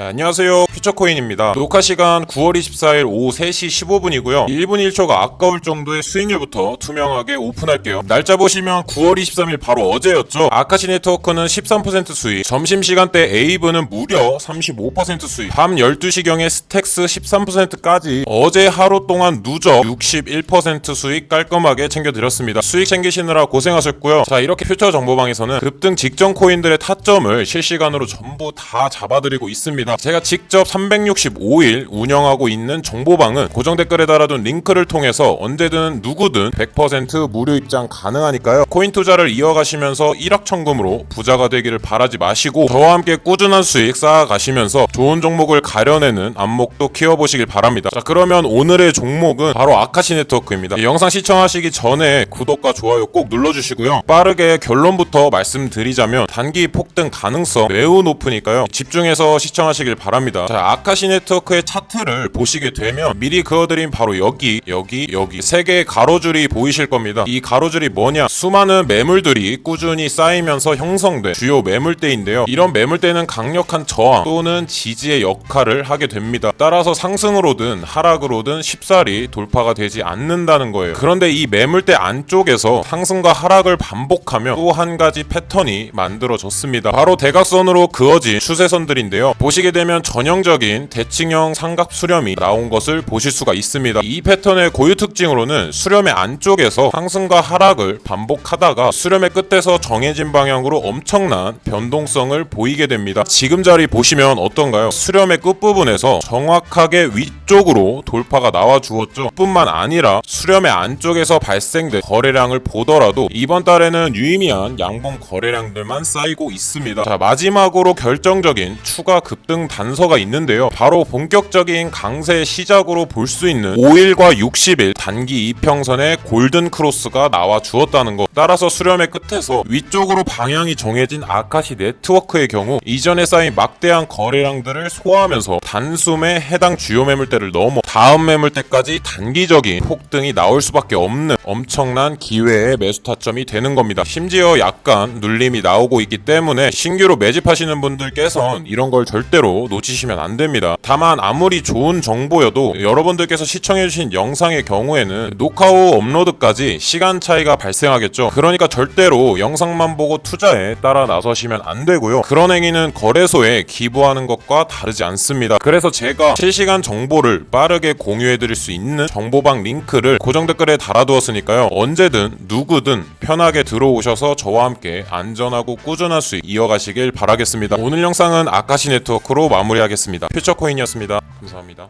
네, 안녕하세요. 퓨처코인입니다. 녹화 시간 9월 24일 오후 3시 15분이고요. 1분 1초가 아까울 정도의 수익률부터 투명하게 오픈할게요. 날짜 보시면 9월 23일 바로 어제였죠. 아카시 네트워크는 13% 수익, 점심시간대 에이브는 무려 35% 수익, 밤 12시경에 스택스 13%까지 어제 하루 동안 누적 61% 수익 깔끔하게 챙겨드렸습니다. 수익 챙기시느라 고생하셨고요. 자, 이렇게 퓨처 정보방에서는 급등 직전 코인들의 타점을 실시간으로 전부 다 잡아드리고 있습니다. 제가 직접 365일 운영하고 있는 정보방은 고정 댓글에 달아둔 링크를 통해서 언제든 누구든 100% 무료 입장 가능하니까요. 코인 투자를 이어가시면서 일확천금으로 부자가 되기를 바라지 마시고 저와 함께 꾸준한 수익 쌓아가시면서 좋은 종목을 가려내는 안목도 키워보시길 바랍니다. 자 그러면 오늘의 종목은 바로 아카시 네트워크입니다. 이 영상 시청하시기 전에 구독과 좋아요 꼭 눌러주시고요. 빠르게 결론부터 말씀드리자면 단기 폭등 가능성 매우 높으니까요. 집중해서 시청하시 길 바랍니다. 자 아카시 네트워크의 차트를 보시게 되면 미리 그어드린 바로 여기 여기 여기 세 개의 가로줄이 보이실 겁니다. 이 가로줄이 뭐냐? 수많은 매물들이 꾸준히 쌓이면서 형성된 주요 매물대인데요. 이런 매물대는 강력한 저항 또는 지지의 역할을 하게 됩니다. 따라서 상승으로든 하락으로든 쉽사리 돌파가 되지 않는다는 거예요. 그런데 이 매물대 안쪽에서 상승과 하락을 반복하며 또 한 가지 패턴이 만들어졌습니다. 바로 대각선으로 그어진 추세선들인데요. 보시게 되면 전형적인 대칭형 삼각 수렴이 나온 것을 보실 수가 있습니다. 이 패턴의 고유 특징으로는 수렴의 안쪽에서 상승과 하락을 반복하다가 수렴의 끝에서 정해진 방향으로 엄청난 변동성을 보이게 됩니다. 지금 자리 보시면 어떤가요? 수렴의 끝부분에서 정확하게 위쪽으로 돌파가 나와 주었죠. 뿐만 아니라 수렴의 안쪽에서 발생된 거래량을 보더라도 이번 달에는 유의미한 양봉 거래량들만 쌓이고 있습니다. 자, 마지막으로 결정적인 추가 급등 단서가 있는데요. 바로 본격적인 강세 시작으로 볼 수 있는 5일과 60일 단기 이평선의 골든 크로스가 나와 주었다는 것. 따라서 수렴의 끝에서 위쪽으로 방향이 정해진 아카시 네트워크의 경우 이전에 쌓인 막대한 거래량들을 소화하면서 단숨에 해당 주요 매물대를 넘어 다음 매물대까지 단기적인 폭등이 나올 수밖에 없는 엄청난 기회의 매수 타점이 되는 겁니다. 심지어 약간 눌림이 나오고 있기 때문에 신규로 매집하시는 분들께선 이런 걸 절대로 놓치시면 안 됩니다. 다만 아무리 좋은 정보여도 여러분들께서 시청해주신 영상의 경우에는 녹화 후 업로드까지 시간 차이가 발생하겠죠. 그러니까 절대로 영상만 보고 투자에 따라 나서시면 안 되고요. 그런 행위는 거래소에 기부하는 것과 다르지 않습니다. 그래서 제가 실시간 정보를 빠르게 공유해드릴 수 있는 정보방 링크를 고정 댓글에 달아두었으니까요. 언제든 누구든 편하게 들어오셔서 저와 함께 안전하고 꾸준한 수익 이어가시길 바라겠습니다. 오늘 영상은 아카시 네트워 크로 마무리하겠습니다. 퓨처코인이었습니다. 감사합니다.